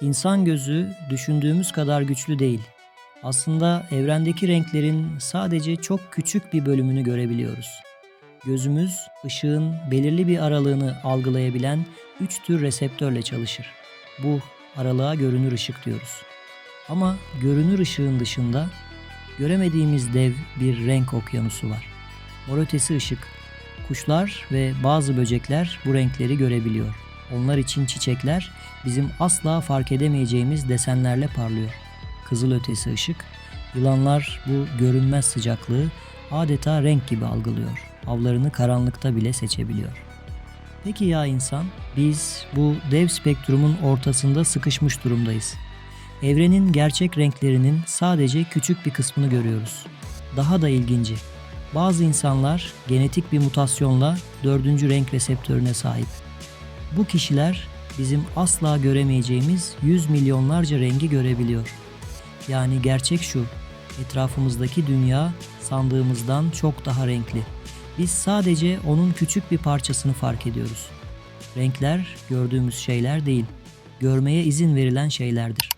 İnsan gözü düşündüğümüz kadar güçlü değil. Aslında evrendeki renklerin sadece çok küçük bir bölümünü görebiliyoruz. Gözümüz ışığın belirli bir aralığını algılayabilen üç tür reseptörle çalışır. Bu aralığa görünür ışık diyoruz. Ama görünür ışığın dışında göremediğimiz dev bir renk okyanusu var. Mor ötesi ışık. Kuşlar ve bazı böcekler bu renkleri görebiliyor. Onlar için çiçekler bizim asla fark edemeyeceğimiz desenlerle parlıyor. Kızıl ötesi ışık, yılanlar bu görünmez sıcaklığı adeta renk gibi algılıyor. Avlarını karanlıkta bile seçebiliyor. Peki ya insan? Biz bu dev spektrumun ortasında sıkışmış durumdayız. Evrenin gerçek renklerinin sadece küçük bir kısmını görüyoruz. Daha da ilginci, bazı insanlar genetik bir mutasyonla dördüncü renk reseptörüne sahip. Bu kişiler bizim asla göremeyeceğimiz yüz milyonlarca rengi görebiliyor. Yani gerçek şu, etrafımızdaki dünya sandığımızdan çok daha renkli. Biz sadece onun küçük bir parçasını fark ediyoruz. Renkler gördüğümüz şeyler değil, görmeye izin verilen şeylerdir.